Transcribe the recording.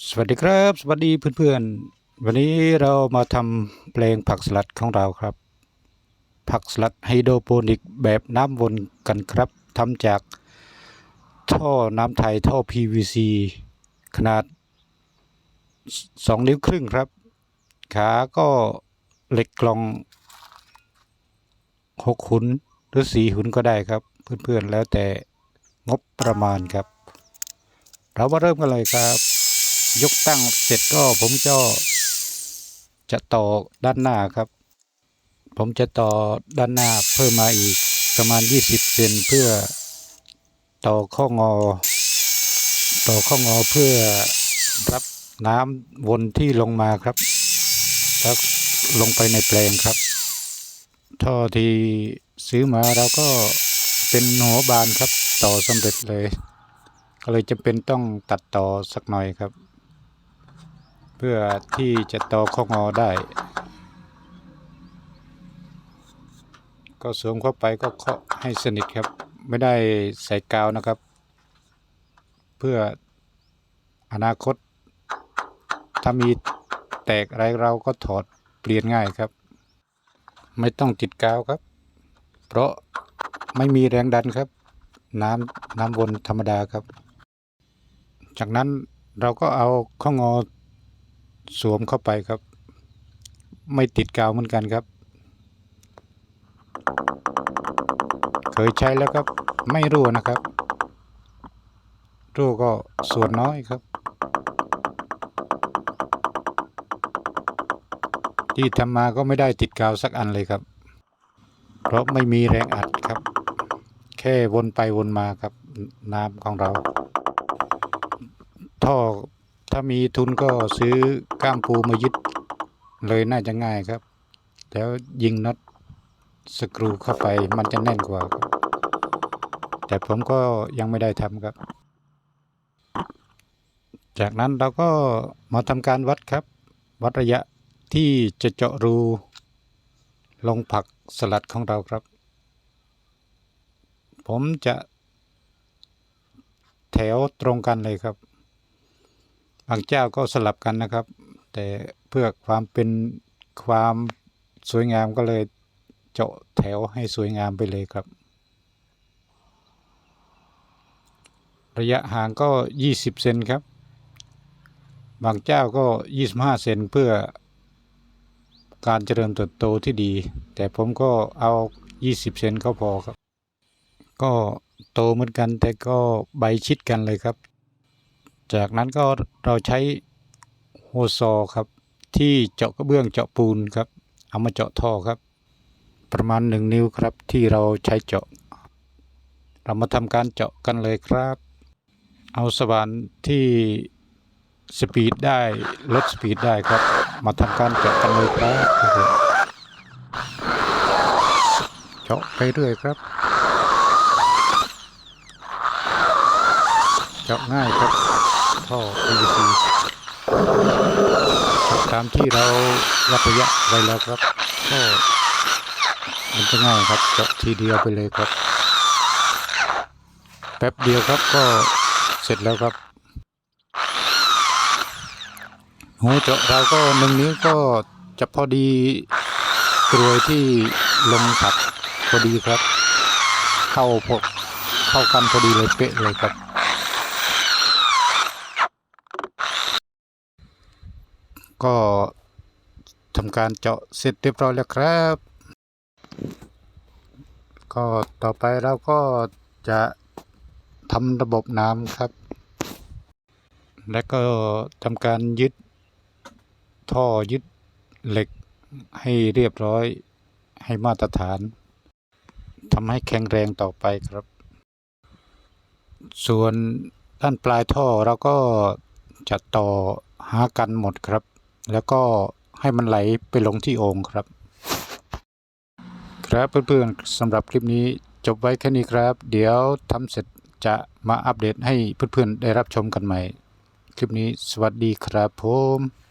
สวัสดีครับ สวัสดีเพื่อนๆ วันนี้เรามาทำเพลงผักสลัดของเราครับ ผักสลัดไฮโดรโปนิกแบบน้ำวนกันครับทำจากท่อน้ำไทยท่อ PVC ขนาด 2 นิ้วครึ่งครับ ขาก็เหล็กกลอง6หุนหรือ4หุนก็ได้ครับ เพื่อนๆ แล้วแต่งบประมาณครับ เรามาเริ่มกันเลยครับ ยกตั้งเสร็จก็ผมก็จะต่อด้านหน้าครับ ผมจะต่อด้านหน้าเพิ่มมาอีกประมาณ 20เซนเพื่อต่อข้องอ ต่อข้องอเพื่อรับน้ำวนที่ลงมาครับ แล้วลงไปในแปลงครับ ท่อที่ซื้อมาเราก็เป็นหัวบานครับ ต่อสำเร็จเลย ก็เลยจำเป็นต้องตัดต่อสักหน่อยครับ พื่อที่จะต่อข้องอได้ ก็สวมเข้าไปก็เคาะให้สนิทครับ ไม่ได้ใส่กาวนะครับ เพื่ออนาคต ถ้ามีแตกอะไรเราก็ถอดเปลี่ยนง่ายครับ ไม่ต้องติดกาวครับ เพราะไม่มีแรงดันครับ น้ำน้ำวนธรรมดาครับ จากนั้นเราก็เอาข้องอ สวมเข้าไปครับ ไม่ติดกาวเหมือนกันครับ เคยใช้แล้วครับ ไม่รั่วนะครับ รั่วก็ส่วนน้อยครับ ที่ทำมาก็ไม่ได้ติดกาวสักอันเลยครับ เพราะไม่มีแรงอัดครับ แค่วนไปวนมาครับ น้ำของเรา ท่อ ถ้ามีทุนก็ซื้อก้ามปูมายึดเลยน่าจะง่ายครับ แล้วยิงน็อตสกรูเข้าไปมันจะแน่นกว่าครับแต่ผมก็ยังไม่ได้ทำครับ จากนั้นเราก็มาทำการวัดครับ วัดระยะที่จะเจาะรูลงผักสลัดของเราครับ ผมจะแถวตรงกันเลยครับ บางเจ้าก็สลับกันนะครับ แต่เพื่อความเป็นความสวยงามก็เลยเจาะแถวให้สวยงามไปเลยครับ ระยะห่างก็ 20 เซนครับ บางเจ้าก็ 25 เซนเพื่อการเจริญเติบโตที่ดี แต่ผมก็เอา 20 เซนก็พอครับ ก็โตเหมือนกันแต่ก็ใบชิดกันเลยครับ จากนั้นก็เราใช้โฮซอครับ ที่เจาะกระเบื้องเจาะปูนครับ เอามาเจาะท่อครับ ประมาณหนึ่งนิ้วครับที่เราใช้เจาะ เรามาทำการเจาะกันเลยครับ เอาสว่านที่สปีดได้ลดสปีดได้ครับ มาทำการเจาะกันเลยครับเจาะไปเรื่อยครับเจาะง่ายครับ ท่อ PVC ตามที่เราวัดระยะไว้แล้วครับก็มันจะง่ายครับจะทีเดียวไปเลยครับ แป๊บเดียวครับก็เสร็จแล้วครับหูเจาะเราก็หนึ่งนิ้วก็จะพอดีกรวยที่ลงผักพอดีครับ เข้าพอเข้ากันพอดีเลยเป๊ะเลยครับ ก็ทำการเจาะเสร็จเรียบร้อยแล้วครับ ก็ต่อไปเราก็จะทำระบบน้ำครับ และก็ทำการยึดท่อยึดเหล็กให้เรียบร้อยให้มาตรฐานทำให้แข็งแรงต่อไปครับ ส่วนด้านปลายท่อเราก็จะต่อหากันหมดครับ แล้วก็ให้มันไหลไปลงที่โอ่งครับ ครับเพื่อนๆสำหรับคลิปนี้จบไว้แค่นี้ครับ เดี๋ยวทำเสร็จจะมาอัปเดตให้เพื่อนๆได้รับชมกันใหม่ คลิปนี้สวัสดีครับผม